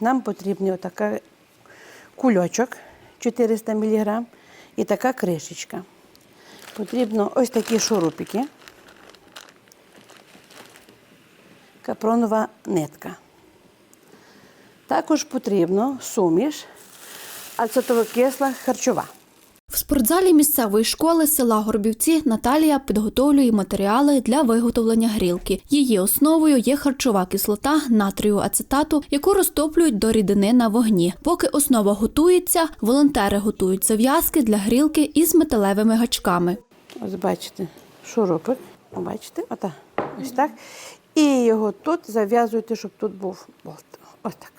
Нам потрібен отакий кульочок 400 мг і така кришечка. Потрібно ось такі шурупики. Капронова нитка. Також потрібно суміш ацетовокисла харчова. В спортзалі місцевої школи села Горбівці Наталія підготовлює матеріали для виготовлення грілки. Її основою є харчова кислота натрію ацетату, яку розтоплюють до рідини на вогні. Поки основа готується, волонтери готують зав'язки для грілки із металевими гачками. Ось бачите, шурупик. Бачите, ось так. І його тут зав'язуєте, щоб тут був болт. Ось так.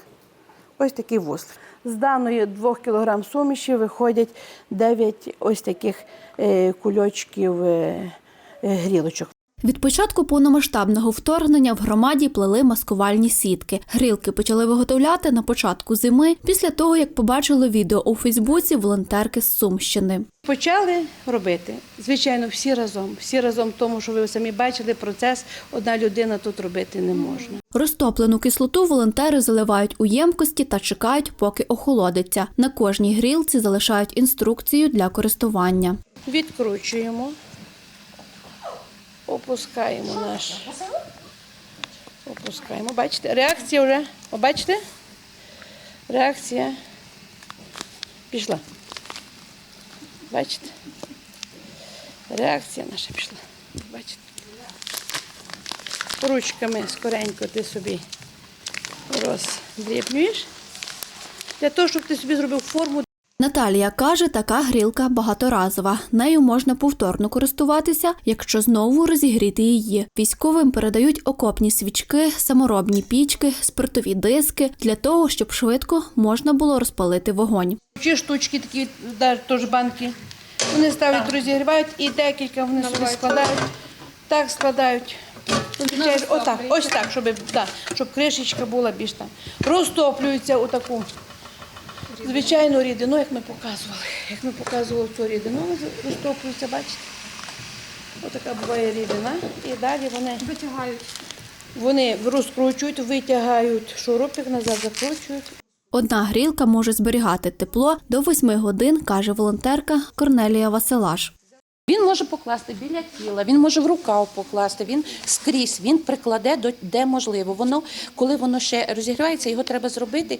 Ось такий вузлик. З даної 2 кг суміші виходять 9 ось таких е, кульочків е, е, грілочок. Від початку повномасштабного вторгнення в громаді плели маскувальні сітки. Грілки почали виготовляти на початку зими після того, як побачили відео у Фейсбуці волонтерки з Сумщини. Почали робити, звичайно, всі разом. Всі разом, тому що ви самі бачили процес, одна людина тут робити не можна. Розтоплену кислоту волонтери заливають у ємкості та чекають, поки охолодиться. На кожній грілці залишають інструкцію для користування. Відкручуємо, опускаємо наш. Опускаємо. Бачите, реакція вже. Бачите? Реакція пішла. Бачите? Реакція наша пішла. Бачите? Ручками скоренько ти собі роздрібнюєш. Для того, щоб ти собі зробив форму Наталія каже, така грілка багаторазова. Нею можна повторно користуватися, якщо знову розігріти її. Військовим передають окопні свічки, саморобні пічки, спиртові диски для того, щоб швидко можна було розпалити вогонь. Ці штучки такі, теж банки. Вони ставлять, розігрівають і декілька вони собі складають. Так складають. Ну, Отак, ось так, щоб, да, щоб кришечка була більш там. Розтоплюються у таку звичайну рідину, як ми показували. Як ми показували цю рідину, розтоплюється, бачите? Отака буває рідина. І далі вони Витягають. вони розкручують, витягають шурупик, назад закручують. Одна грілка може зберігати тепло до восьми годин, каже волонтерка Корнелія Василаш. Він може покласти біля тіла, він може в рукав покласти, він скрізь, він прикладе до де можливо. Воно, коли воно ще розігрівається, його треба зробити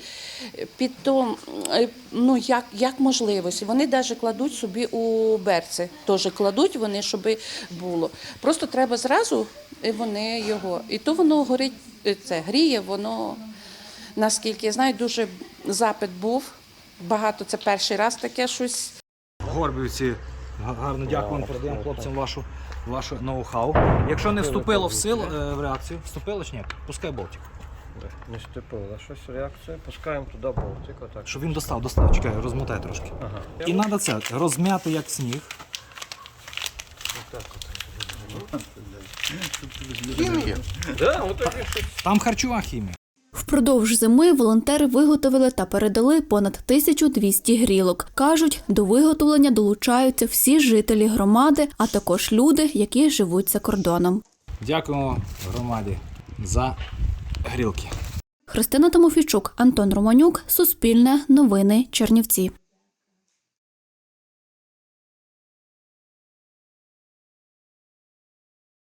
під то, е, ну як, як можливості. Вони навіть кладуть собі у берці, теж кладуть вони, щоб було. Просто треба зразу і вони його. І то воно горить, е, це гріє, воно наскільки я знаю, дуже запит був. Багато це перший раз таке щось. Горбівці. Га- Гарно дякуємо, передаємо хлопцям вашу, ваше ноу-хау. Якщо не вступило в силу е, в реакцію, вступило чи ні, пускай болтик. Не вступила щось реакція, пускаємо туди болтик, отак. Щоб він достав, достав, чекай, розмотай трошки. Ага. І треба це розм'яти як сніг. Да, отак і. Там харчова хімія. Впродовж зими волонтери виготовили та передали понад 1200 грілок. Кажуть, до виготовлення долучаються всі жителі громади, а також люди, які живуть за кордоном. Дякуємо громаді за грілки. Христина Тимофійчук, Антон Романюк, Суспільне, Новини, Чернівці.